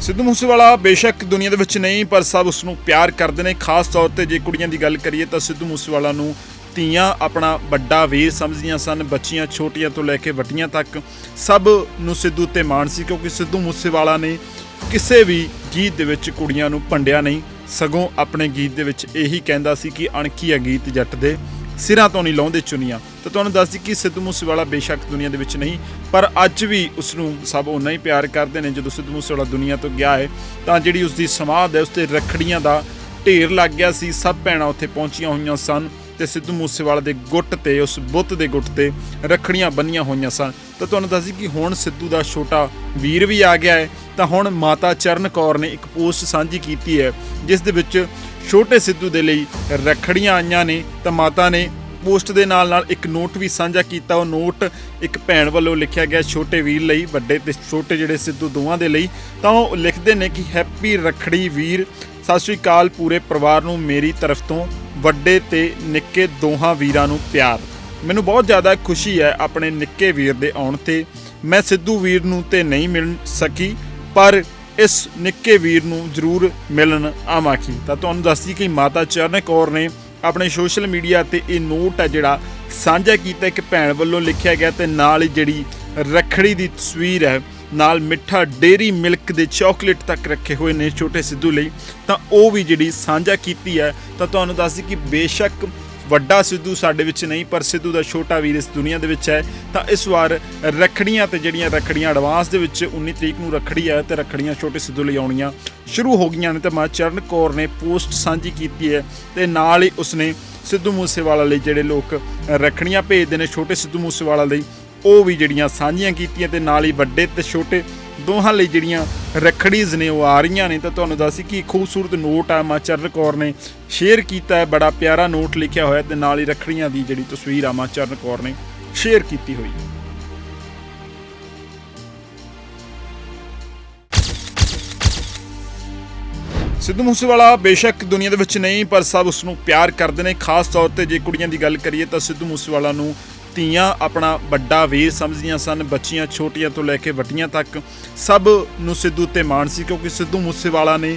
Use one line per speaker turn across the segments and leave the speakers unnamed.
ਸਿੱਧੂ ਮੂਸੇਵਾਲਾ ਬੇਸ਼ੱਕ ਦੁਨੀਆ ਦੇ ਵਿੱਚ ਨਹੀਂ, ਪਰ ਸਭ ਉਸ ਨੂੰ ਪਿਆਰ ਕਰਦੇ ਨੇ। ਖਾਸ ਤੌਰ ਤੇ ਜੇ ਕੁੜੀਆਂ ਦੀ ਗੱਲ ਕਰੀਏ ਤਾਂ ਸਿੱਧੂ ਮੂਸੇਵਾਲਾ ਨੂੰ ਧੀਆਂ ਆਪਣਾ ਵੱਡਾ ਵੀਰ ਸਮਝਦੀਆਂ ਸਨ, ਬੱਚੀਆਂ ਛੋਟੀਆਂ ਤੋਂ ਲੈ ਕੇ ਵੱਡੀਆਂ ਤੱਕ। ਸਭ ਨੂੰ ਸਿੱਧੂ ਤੇ ਮਾਣ ਸੀ, ਕਿਉਂਕਿ ਸਿੱਧੂ ਮੂਸੇਵਾਲਾ ਨੇ ਕਿਸੇ ਵੀ ਗੀਤ ਦੇ ਵਿੱਚ ਕੁੜੀਆਂ ਨੂੰ ਭੰਡਿਆ ਨਹੀਂ। ਸਗੋਂ ਆਪਣੇ ਗੀਤ ਦੇ ਵਿੱਚ ਇਹੀ ਕਹਿੰਦਾ ਸੀ ਕਿ ਅਣਖੀ ਹੈ ਗੀਤ ਜੱਟ ਦੇ। ਸਿਰਾਂ ਤੋਂ ਨਹੀਂ ਲਾਉਂਦੇ ਚੁੰਨੀਆਂ। ਤਾਂ ਤੁਹਾਨੂੰ ਦੱਸ ਦਈ ਕਿ ਸਿੱਧੂ ਮੂਸੇਵਾਲਾ ਬੇਸ਼ੱਕ ਦੁਨੀਆ ਦੇ ਵਿੱਚ ਨਹੀਂ, ਪਰ ਅੱਜ ਵੀ ਉਸ ਨੂੰ ਸਭ ਉਹਨਾਂ ਹੀ ਪਿਆਰ ਕਰਦੇ ਨੇ, ਜਦੋਂ ਸਿੱਧੂ ਮੂਸੇਵਾਲਾ ਦੁਨੀਆ ਤੋਂ ਗਿਆ ਹੈ, ਤਾਂ ਜਿਹੜੀ ਉਸ ਦੀ ਸਮਾਧ ਹੈ ਉਸ ਤੇ ਰੱਖੜੀਆਂ ਦਾ ਢੇਰ ਲੱਗ ਗਿਆ ਸੀ, ਸਭ ਭੈਣਾਂ ਉੱਥੇ ਪਹੁੰਚੀਆਂ ਹੋਈਆਂ ਸਨ ਤੇ ਸਿੱਧੂ ਮੂਸੇਵਾਲਾ ਦੇ ਗੁੱਟ ਤੇ, ਉਸ ਬੁੱਤ ਦੇ ਗੁੱਟ ਤੇ ਰੱਖੜੀਆਂ ਬੰਨੀਆਂ ਹੋਈਆਂ ਸਨ। ਤਾਂ ਤੁਹਾਨੂੰ ਦੱਸ ਕਿ ਹੁਣ ਸਿੱਧੂ ਦਾ ਛੋਟਾ ਵੀਰ ਵੀ ਆ ਗਿਆ ਹੈ, ਤਾਂ ਹੁਣ ਮਾਤਾ ਚਰਨ ਕੌਰ ਨੇ ਇੱਕ ਪੋਸਟ ਸਾਂਝੀ ਕੀਤੀ ਹੈ, ਜਿਸ ਦੇ ਵਿੱਚ ਛੋਟੇ ਸਿੱਧੂ ਦੇ ਲਈ ਰੱਖੜੀਆਂ ਆਈਆਂ ਨੇ ਤਾਂ ਮਾਤਾ ਨੇ ਪੋਸਟ ਦੇ ਨਾਲ ਨਾਲ ਇੱਕ ਨੋਟ ਵੀ ਸਾਂਝਾ ਕੀਤਾ। ਉਹ ਨੋਟ ਇੱਕ ਭੈਣ ਵੱਲੋਂ ਲਿਖਿਆ ਗਿਆ ਛੋਟੇ ਵੀਰ ਲਈ, ਵੱਡੇ ਤੇ ਛੋਟੇ ਜਿਹੜੇ ਸਿੱਧੂ ਦੋਵਾਂ ਦੇ ਲਈ। ਤਾਂ ਉਹ ਲਿਖਦੇ ਨੇ ਕਿ, ਹੈਪੀ ਰੱਖੜੀ ਵੀਰ, ਸਤਿ ਸ਼੍ਰੀ ਅਕਾਲ ਪੂਰੇ ਪਰਿਵਾਰ ਨੂੰ ਮੇਰੀ ਤਰਫ ਤੋਂ, ਵੱਡੇ ਤੇ ਨਿੱਕੇ ਦੋਹਾਂ ਵੀਰਾਂ ਨੂੰ ਪਿਆਰ। ਮੈਨੂੰ ਬਹੁਤ ਜ਼ਿਆਦਾ ਖੁਸ਼ੀ ਹੈ ਆਪਣੇ ਨਿੱਕੇ ਵੀਰ ਦੇ ਆਉਣ ਤੇ। ਮੈਂ ਸਿੱਧੂ ਵੀਰ ਨੂੰ ਤੇ ਨਹੀਂ ਮਿਲ ਸਕੀ, ਪਰ ਇਸ ਨਿੱਕੇ ਵੀਰ ਨੂੰ ਜ਼ਰੂਰ ਮਿਲਣ ਆਵਾਂਗੀ। ਤਾਂ ਤੁਹਾਨੂੰ ਦੱਸਦੀ ਕਿ ਮਾਤਾ ਚਰਨ ਕੌਰ ਨੇ ਆਪਣੇ ਸੋਸ਼ਲ ਮੀਡੀਆ ਤੇ ਇਹ ਨੋਟ ਹੈ ਜਿਹੜਾ ਸਾਂਝਾ ਕੀਤਾ, ਇੱਕ ਭੈਣ ਵੱਲੋਂ ਲਿਖਿਆ ਗਿਆ ਤੇ ਨਾਲ ਹੀ ਜਿਹੜੀ ਰੱਖੜੀ ਦੀ ਤਸਵੀਰ ਹੈ, ਨਾਲ ਮਿੱਠਾ ਡੇਰੀ ਮਿਲਕ ਦੇ ਚਾਕਲੇਟ ਤੱਕ ਰੱਖੇ ਹੋਏ ਨੇ ਛੋਟੇ ਸਿੱਧੂ ਲਈ। ਤਾਂ ਉਹ ਵੀ ਜਿਹੜੀ ਸਾਂਝਾ ਕੀਤੀ ਹੈ, ਤਾਂ ਤੁਹਾਨੂੰ ਦੱਸਦੀ ਕਿ ਬੇਸ਼ੱਕ ਵੱਡਾ ਸਿੱਧੂ ਸਾਡੇ ਵਿੱਚ ਨਹੀਂ, ਪਰ ਸਿੱਧੂ ਦਾ ਛੋਟਾ ਵੀਰ ਇਸ ਦੁਨੀਆ ਦੇ ਵਿੱਚ ਹੈ। ਤਾਂ ਇਸ ਵਾਰ ਰੱਖੜੀਆਂ ਤੇ ਜਿਹੜੀਆਂ ਰੱਖੜੀਆਂ ਐਡਵਾਂਸ ਦੇ ਵਿੱਚ 19 ਤਰੀਕ ਨੂੰ ਰੱਖੜੀ ਹੈ ਤੇ ਰੱਖੜੀਆਂ ਛੋਟੇ ਸਿੱਧੂ ਲਈ ਆਉਣੀਆਂ ਸ਼ੁਰੂ ਹੋ ਗਈਆਂ ਨੇ ਤੇ ਮਾਂ ਚਰਨ ਕੌਰ ਨੇ ਪੋਸਟ ਸਾਂਝੀ ਕੀਤੀ ਹੈ ਤੇ ਨਾਲ ਹੀ ਉਸਨੇ ਸਿੱਧੂ ਮੂਸੇਵਾਲਾ ਲਈ ਜਿਹੜੇ ਲੋਕ ਰੱਖੜੀਆਂ ਭੇਜਦੇ ਨੇ, ਛੋਟੇ ਸਿੱਧੂ ਮੂਸੇਵਾਲਾ ਲਈ ਉਹ ਵੀ ਜਿਹੜੀਆਂ ਸਾਂਝੀਆਂ ਕੀਤੀਆਂ ਤੇ ਨਾਲ ਹੀ ਵੱਡੇ ਤੇ ਛੋਟੇ ਦੋਹਾਂ ਲਈ ਜਿਹੜੀਆਂ ਰੱਖੜੀਜ਼ ਨੇ, ਉਹ ਆ ਰਹੀਆਂ ਨੇ। ਤਾਂ ਤੁਹਾਨੂੰ ਦੱਸੀ ਕਿ ਖੂਬਸੂਰਤ ਨੋਟ ਆ ਮਾਂ ਚਰਨ ਕੌਰ ਨੇ ਸ਼ੇਅਰ ਕੀਤਾ ਹੈ। ਬੜਾ ਪਿਆਰਾ ਨੋਟ ਲਿਖਿਆ ਹੋਇਆ ਤੇ ਨਾਲ ਹੀ ਰੱਖੜੀਆਂ ਦੀ ਜਿਹੜੀ ਤਸਵੀਰ ਆ ਮਾਂ ਕੌਰ ਨੇ ਸ਼ੇਅਰ ਕੀਤੀ ਹੋਈ ਹੈ। ਸਿੱਧੂ ਮੂਸੇਵਾਲਾ ਬੇਸ਼ੱਕ ਦੁਨੀਆ ਦੇ ਵਿੱਚ ਨਹੀਂ, ਪਰ ਸਭ ਉਸ ਨੂੰ ਪਿਆਰ ਕਰਦੇ ਨੇ। ਖਾਸ ਤੌਰ ਤੇ ਜੇ ਕੁੜੀਆਂ ਦੀ ਗੱਲ ਕਰੀਏ ਤਾਂ ਸਿੱਧੂ ਮੂਸੇਵਾਲਾ ਨੂੰ ਧੀਆਂ ਆਪਣਾ ਵੱਡਾ ਵੀਰ ਸਮਝਦੀਆਂ ਸਨ, ਬੱਚੀਆਂ ਛੋਟੀਆਂ ਤੋਂ ਲੈ ਕੇ ਵੱਡੀਆਂ ਤੱਕ। ਸਭ ਨੂੰ ਸਿੱਧੂ ਤੇ ਮਾਣ ਸੀ, ਕਿਉਂਕਿ ਸਿੱਧੂ ਮੂਸੇਵਾਲਾ ਨੇ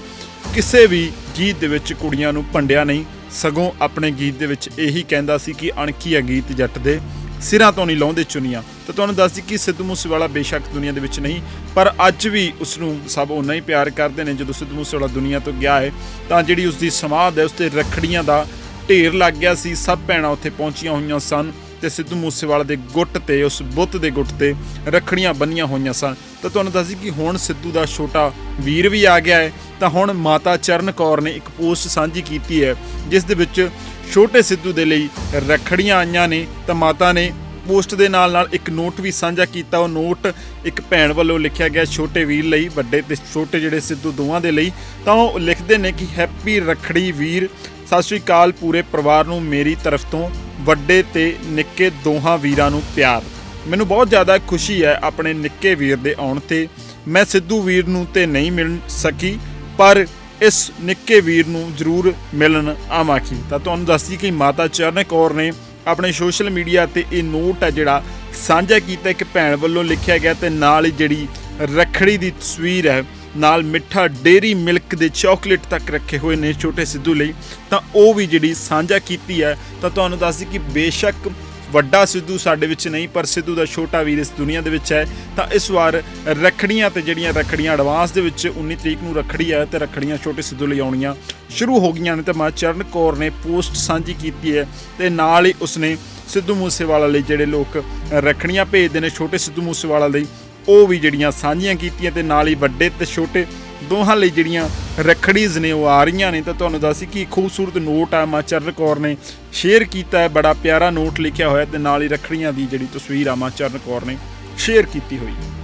ਕਿਸੇ ਵੀ ਗੀਤ ਦੇ ਵਿੱਚ ਕੁੜੀਆਂ ਨੂੰ ਭੰਡਿਆ ਨਹੀਂ। ਸਗੋਂ ਆਪਣੇ ਗੀਤ ਦੇ ਵਿੱਚ ਇਹੀ ਕਹਿੰਦਾ ਸੀ ਕਿ ਅਣਖੀ ਹੈ ਗੀਤ ਜੱਟ ਦੇ, ਸਿਰਾਂ ਤੋਂ ਨਹੀਂ ਲਾਉਂਦੇ ਚੁੰਨੀਆਂ। ਤਾਂ ਤੁਹਾਨੂੰ ਦੱਸ ਦਈ ਕਿ ਸਿੱਧੂ ਮੂਸੇਵਾਲਾ ਬੇਸ਼ੱਕ ਦੁਨੀਆ ਦੇ ਵਿੱਚ ਨਹੀਂ, ਪਰ ਅੱਜ ਵੀ ਉਸ ਨੂੰ ਸਭ ਉਨਾ ਹੀ ਪਿਆਰ ਕਰਦੇ ਨੇ, ਜਦੋਂ ਸਿੱਧੂ ਮੂਸੇਵਾਲਾ ਦੁਨੀਆ ਤੋਂ ਗਿਆ ਹੈ, ਤਾਂ ਜਿਹੜੀ ਉਸ ਦੀ ਸਮਾਧ ਹੈ ਉਸ ਤੇ ਰੱਖੜੀਆਂ ਦਾ ਢੇਰ ਲੱਗ ਗਿਆ ਸੀ, ਸਭ ਭੈਣਾਂ ਉੱਥੇ ਪਹੁੰਚੀਆਂ ਹੋਈਆਂ ਸਨ। ਤੇ ਸਿੱਧੂ ਮੂਸੇਵਾਲਾ ਦੇ ਗੁੱਟ ਤੇ, ਉਸ ਬੁੱਤ ਦੇ ਗੁੱਟ ਤੇ ਰੱਖੜੀਆਂ ਬੰਨੀਆਂ ਹੋਈਆਂ ਸਨ। ਤਾਂ ਤੁਹਾਨੂੰ ਦੱਸਦੀ ਕਿ ਹੁਣ ਸਿੱਧੂ ਦਾ ਛੋਟਾ ਵੀਰ ਵੀ ਆ ਗਿਆ ਹੈ। ਤਾਂ ਹੁਣ ਮਾਤਾ ਚਰਨ ਕੌਰ ਨੇ ਇੱਕ ਪੋਸਟ ਸਾਂਝੀ ਕੀਤੀ ਹੈ, ਜਿਸ ਦੇ ਵਿੱਚ ਛੋਟੇ ਸਿੱਧੂ ਦੇ ਲਈ ਰੱਖੜੀਆਂ ਆਈਆਂ ਨੇ। ਤਾਂ ਮਾਤਾ ਨੇ ਪੋਸਟ ਦੇ ਨਾਲ ਨਾਲ ਇੱਕ ਨੋਟ ਵੀ ਸਾਂਝਾ ਕੀਤਾ। ਉਹ ਨੋਟ ਇੱਕ ਭੈਣ ਵੱਲੋਂ ਲਿਖਿਆ ਗਿਆ ਛੋਟੇ ਵੀਰ ਲਈ, ਵੱਡੇ ਤੇ ਛੋਟੇ ਜਿਹੜੇ ਸਿੱਧੂ ਦੋਵਾਂ ਦੇ ਲਈ। ਤਾਂ ਉਹ ਲਿਖ ਲਿਖਦੇ ਨੇ ਕਿ ਹੈਪੀ ਰੱਖੜੀ ਵੀਰ, ਸਤਿ ਸ਼੍ਰੀ ਅਕਾਲ ਪੂਰੇ ਪਰਿਵਾਰ ਨੂੰ ਮੇਰੀ ਤਰਫ ਤੋਂ, ਵੱਡੇ ਤੇ ਨਿੱਕੇ ਦੋਹਾਂ ਵੀਰਾਂ ਨੂੰ ਪਿਆਰ। ਮੈਨੂੰ ਬਹੁਤ ਜ਼ਿਆਦਾ ਖੁਸ਼ੀ ਹੈ ਆਪਣੇ ਨਿੱਕੇ ਵੀਰ ਦੇ ਆਉਣ ਤੇ। ਮੈਂ ਸਿੱਧੂ ਵੀਰ ਨੂੰ ਤੇ ਨਹੀਂ ਮਿਲ ਸਕੀ, ਪਰ ਇਸ ਨਿੱਕੇ ਵੀਰ ਨੂੰ ਜ਼ਰੂਰ ਮਿਲਣ ਆਵਾਂਗੀ। ਤਾਂ ਤੁਹਾਨੂੰ ਦੱਸਦੀ ਕਿ ਮਾਤਾ ਚਰਨ ਕੌਰ ਨੇ ਆਪਣੇ ਸੋਸ਼ਲ ਮੀਡੀਆ ਤੇ ਇਹ ਨੋਟ ਹੈ ਜਿਹੜਾ ਸਾਂਝਾ ਕੀਤਾ, ਇੱਕ ਭੈਣ ਵੱਲੋਂ ਲਿਖਿਆ ਗਿਆ ਤੇ ਨਾਲ ਹੀ ਜਿਹੜੀ ਰੱਖੜੀ ਦੀ ਤਸਵੀਰ ਹੈ ਨਾਲ ਮਿੱਠਾ ਡੇਰੀ ਮਿਲਕ ਦੇ ਚਾਕਲੇਟ ਤੱਕ ਰੱਖੇ ਹੋਏ ਨੇ ਛੋਟੇ ਸਿੱਧੂ ਲਈ। ਤਾਂ ਉਹ ਵੀ ਜਿਹੜੀ ਸਾਂਝਾ ਕੀਤੀ ਹੈ, ਤਾਂ ਤੁਹਾਨੂੰ ਦੱਸਦੀ ਕਿ ਬੇਸ਼ੱਕ ਵੱਡਾ ਸਿੱਧੂ ਸਾਡੇ ਵਿੱਚ ਨਹੀਂ, ਪਰ ਸਿੱਧੂ ਦਾ ਛੋਟਾ ਵੀਰ ਇਸ ਦੁਨੀਆ ਦੇ ਵਿੱਚ ਹੈ। ਤਾਂ ਇਸ ਵਾਰ ਰੱਖੜੀਆਂ ਤੇ ਜਿਹੜੀਆਂ ਰੱਖੜੀਆਂ ਐਡਵਾਂਸ ਦੇ ਵਿੱਚ 19 ਤਰੀਕ ਨੂੰ ਰੱਖੜੀ ਹੈ ਤੇ ਰੱਖੜੀਆਂ ਛੋਟੇ ਸਿੱਧੂ ਲਈ ਆਉਣੀਆਂ ਸ਼ੁਰੂ ਹੋ ਗਈਆਂ ਨੇ। ਤੇ ਮਾਂ ਚਰਨ ਕੌਰ ਨੇ ਪੋਸਟ ਸਾਂਝੀ ਕੀਤੀ ਹੈ ਤੇ ਨਾਲ ਹੀ ਉਸਨੇ ਸਿੱਧੂ ਮੂਸੇਵਾਲਾ ਲਈ ਜਿਹੜੇ ਲੋਕ ਰੱਖੜੀਆਂ ਭੇਜਦੇ ਨੇ, ਛੋਟੇ ਸਿੱਧੂ ਮੂਸੇਵਾਲਾ ਲਈ ਉਹ ਵੀ ਜਿਹੜੀਆਂ ਸਾਂਝੀਆਂ ਕੀਤੀਆਂ ਤੇ ਨਾਲ ਹੀ ਵੱਡੇ ਤੇ ਛੋਟੇ ਦੋਹਾਂ ਲਈ ਜਿਹੜੀਆਂ ਰੱਖੜੀਜ਼ ਨੇ, ਉਹ ਆ ਰਹੀਆਂ ਨੇ। ਤਾਂ ਤੁਹਾਨੂੰ ਦੱਸੀ ਕਿ ਖੂਬਸੂਰਤ ਨੋਟ ਆ ਮਾਂ ਚਰਨ ਕੌਰ ਨੇ ਸ਼ੇਅਰ ਕੀਤਾ ਹੈ। ਬੜਾ ਪਿਆਰਾ ਨੋਟ ਲਿਖਿਆ ਹੋਇਆ ਤੇ ਨਾਲ ਹੀ ਰੱਖੜੀਆਂ ਦੀ ਜਿਹੜੀ ਤਸਵੀਰ ਆ ਮਾਂ ਚਰਨ ਕੌਰ ਨੇ ਸ਼ੇਅਰ ਕੀਤੀ ਹੋਈ ਹੈ।